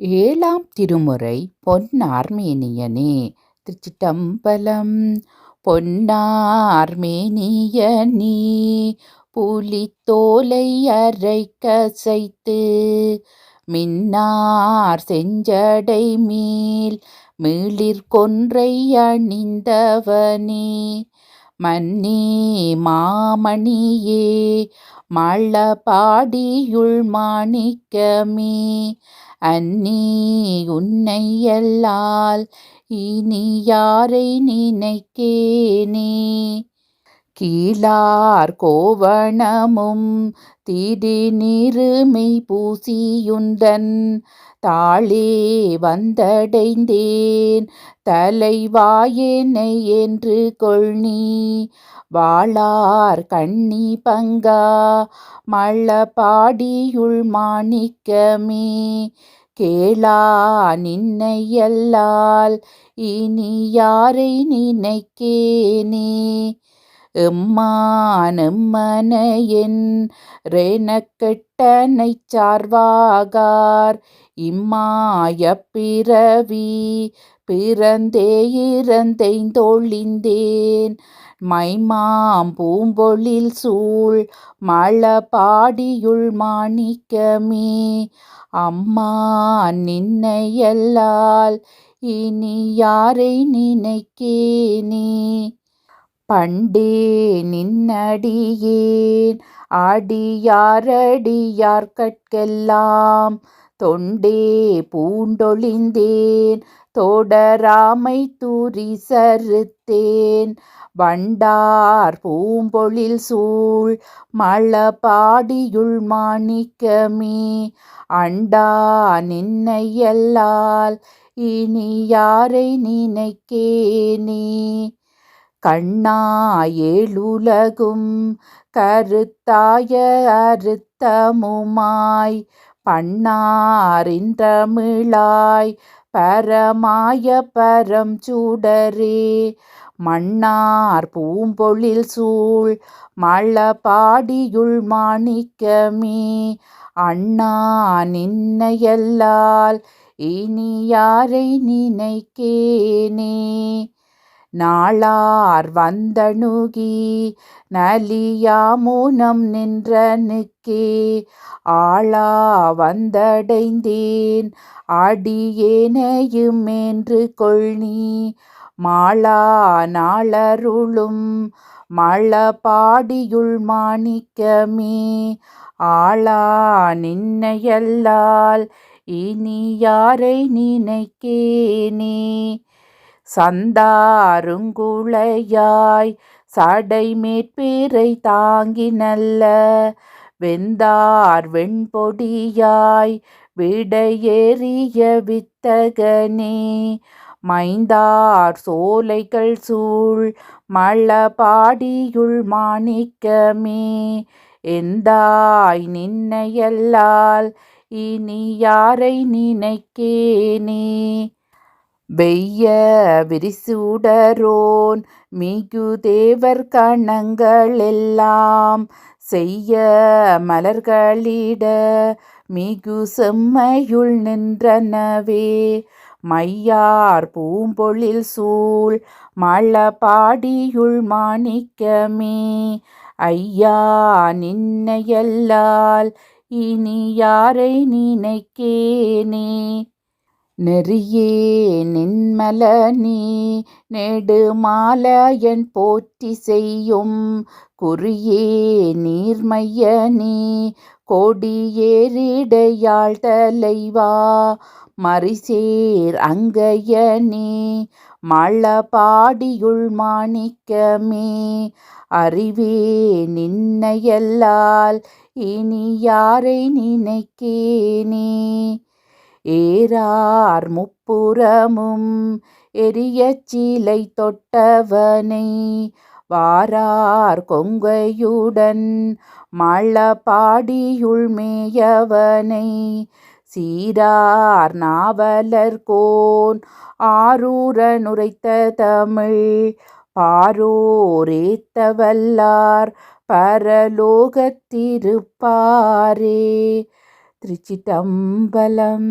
ஏழாம் திருமுறை பொன்னார்மேனியனே திருச்சிட்டம்பலம் பொன்னார்மேனியனே புலித்தோலை அரை கசைத்து மின்னார் செஞ்சடை மேல் மீளிர் கொன்றை அணிந்தவனே. மன்னி மாமணியே மழபாடியுள் மாணிக்கமே அன்னி உன்னை அல்லால் இனி யாரை நினைக்கேனே? கீழார் கோவணமும் திடீர்நிறுமை பூசியுந்தன் தாளே வந்தடைந்தேன். தலைவாயனை என்று கொள்னி வாழார் கண்ணி பங்கா. மழபாடியுள் மாணிக்கமே. கேளா நின்னையல்லால் இனி யாரை நினைக்கேனே? எம்மானெம்மனையன் ரெனக்கெட்டனை சார்வாகார். இம்மாய பிறவி பிறந்தே இறந்தைந்தொழிந்தேன் மைமாம் பூம்பொழில் சூழ் மழபாடியுள் மாணிக்கமே. அம்மா நின்னையல்லால் இனி யாரை நினைக்கேனே? பண்டே நின்னடியேன். ஆடியாரடியார் கற்கெல்லாம் தொண்டே பூண்டொழிந்தேன். தோடராமை தூரி சருத்தேன் வண்டார் பூம்பொழில் சூழ் மழபாடியுள் மாணிக்கமே. அண்டா நின்னையல்லால் இனி யாரை நினைக்கேனே. கண்ணாயேழுலகும் கருத்தாய அருத்தமுமாய் பண்ணாரின் தமிழாய் பரமாய பரம் சூடரே மன்னார் பூம்பொழில் சூழ் மழபாடியுள் மாணிக்கமே. அண்ணா நின்னையல்லால் இனி யாரை நினைக்கேனே. நாளார் வந்தணுகி நலியாமூனம் நின்றனுக்கே. ஆளா வந்தடைந்தேன் அடியேனையும் என்று கொள்னி மாளா நாளருளும் மழபாடியுள் மாணிக்கமே. ஆளா நின்னையல்லால் இனி யாரை நினைக்கேனே. சந்தாருங்குளையாய் சடை மேற்பீரை தாங்கி நல்ல வெந்தார் வெண்பொடியாய் விடையேறிய வித்தகனே மைந்தார் சோலைகள் சூழ் மழபாடியுள் மாணிக்கமே எந்தாய் நின்னையல்லால் இனி யாரை நினைக்கேனே? வெய்ய விரிசூடரோன் மிகு தேவர் கணங்களெல்லாம் செய்ய மலர்களிட மிகு செம்மையுள் நின்றனவே. மையார் பூம்பொழில் சூழ் மழபாடியுள் மாணிக்கமே. ஐயா நின்னையல்லால் இனி யாரை நினைக்கேனே? நெறியே நின்மல நின்மலனி நெடுமாலயன் போற்றி செய்யும் குறியே நீர்மைய நீ கொடியேறிடையாள் தலைவா மறிசேர் நீ மழபாடியுள் மாணிக்கமே அறிவே நின்னையல்லால் இனி யாரை நினைக்கேனே ஏறார் முப்புறமும் எரியச் சீலை தொட்டவனை. வாரார் கொங்கையுடன் மழபாடியுள் மேயவனை. சீரார் நாவலர்கோன் ஆரூரன் உரைத்த தமிழ் பாரோரேத்தவல்லார் பரலோகத்திருப்பாரே. திருச்சிட்டம்பலம்